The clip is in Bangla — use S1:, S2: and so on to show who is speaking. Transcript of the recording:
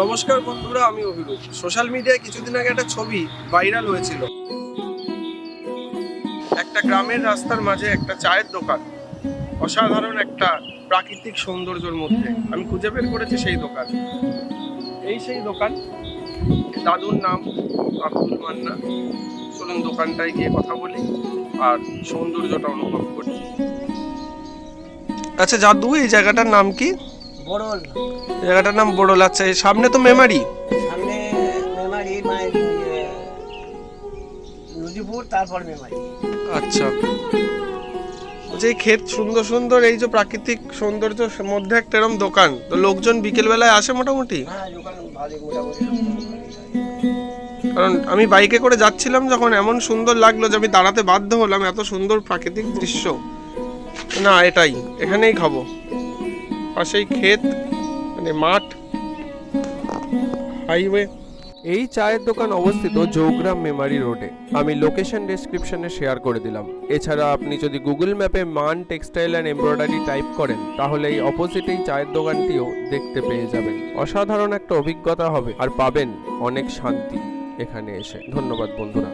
S1: নমস্কার বন্ধুরা, আমি অভিরূপ। সোশ্যাল মিডিয়ায় কিছুদিন আগে একটা ছবি ভাইরাল হয়েছিল। একটা গ্রামের রাস্তার মাঝে একটা চায়ের দোকান। অসাধারণ একটা প্রাকৃতিক সৌন্দর্যের মধ্যে। আমি খুঁজে বের করেছি সেই দোকান। এই সেই দোকান। দাদুর নাম আব্দুল মান্না। চলুন দোকানটায় গিয়ে কথা বলি আর সৌন্দর্যটা অনুভব করি। আচ্ছা দাদু এই জায়গাটার নাম কি?
S2: বড়ল।
S1: জায়গাটার নাম বড়ল। আচ্ছা এই সামনে তো মেমারি।
S2: সামনে মেমারি ইয়ে, নদীপুর তারপর মেমারি।
S1: আচ্ছা। যে এই ক্ষেত সুন্দর সুন্দর এই যে প্রাকৃতিক সৌন্দর্যের মধ্যে একটা এরকম দোকান। তো লোকজন বিকেল বেলায় আসে মোটামুটি?
S2: হ্যাঁ মোটামুটি
S1: কারণ আমি বাইকে করে যাচ্ছিলাম যখন এমন সুন্দর লাগল যে আমি দাঁড়াতে বাধ্য হলাম এত সুন্দর প্রাকৃতিক দৃশ্য। না এটাই। এখানেই খাব। পাশেই ক্ষেত মানে মাঠ হাইওয়ে
S3: এই চায়ের দোকান অবস্থিত জৌগ্রাম মেমারি রোডে। আমি লোকেশন ডেসক্রিপশনে শেয়ার করে দিলাম। এছাড়া আপনি যদি গুগল ম্যাপে মান টেক্সটাইল অ্যান্ড এমব্রয়ডারি টাইপ করেন, তাহলে এই অপোজিটেই চায়ের দোকানটিও দেখতে পেয়ে যাবেন। অসাধারণ একটা অভিজ্ঞতা হবে, আর পাবেন অনেক শান্তি এখানে এসে। ধন্যবাদ বন্ধুরা।